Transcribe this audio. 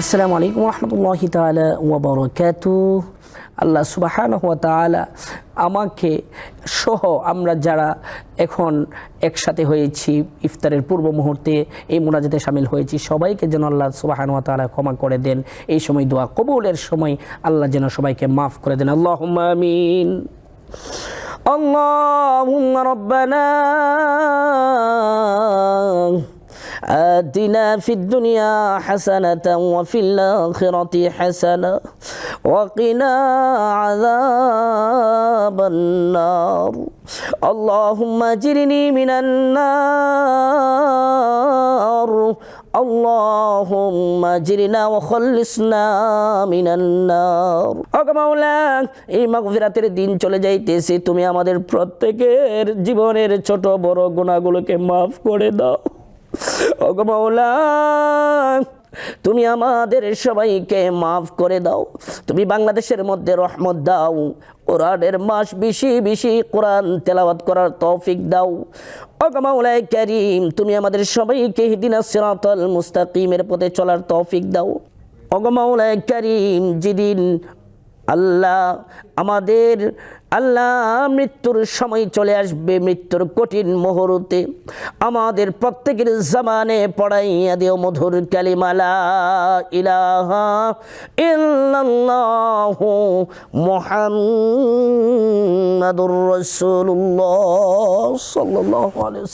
আসসালামু আলাইকুম রহমতুল্লাহি তালা ওবরকাতু আল্লাহ সুবাহান ওয়া তাআলা আমাকে সহ আমরা যারা এখন একসাথে হয়েছি ইফতারের পূর্ব মুহূর্তে এই মোনাজাতে সামিল হয়েছি সবাইকে যেন আল্লাহ সুবাহান ওয়া তাআলা ক্ষমা করে দেন এই সময় দোয়া কবুলের সময় আল্লাহ যেন সবাইকে মাফ করে দেন আল্লাহ আমিন اللهم ربنا آتنا في الدنيا حسنة وفي الآخرة حسنة وقنا عذاب النار اللهم اجرني من النار اللهم اجرنا وخلصنا من النار ওগো মাওলা এই মাগফিরাতের দিন চলে যাইতেছে তুমি আমাদের প্রত্যেকের জীবনের ছোট বড় গুণাগুলোকে মাফ করে দাও ওগো মাওলা, তুমি আমাদের সবাইকে মাফ করে দাও। তুমি বাংলাদেশের মধ্যে রহমত দাও। কোরআনের মাস বেশি বেশি কোরআন তেলাওয়াত করার তৌফিক দাও। ওগো মাওলায় করিম, তুমি আমাদের সবাইকে হিদিনা সিরাতাল মুস্তাকিমের পথে চলার তৌফিক দাও। ওগো মাওলায় করিম, যেদিন আল্লাহ, আমাদের আল্লাহ মৃত্যুর সময় চলে আসবে, মৃত্যুর কঠিন মুহূর্তে। আমাদের প্রত্যেকের জামানে পড়াইয়া দিও মধুর কালিমালা ইলাহা ইল্লাল্লাহু মুহাম্মাদুর রাসূলুল্লাহ সাল্লাল্লাহু আলাইহি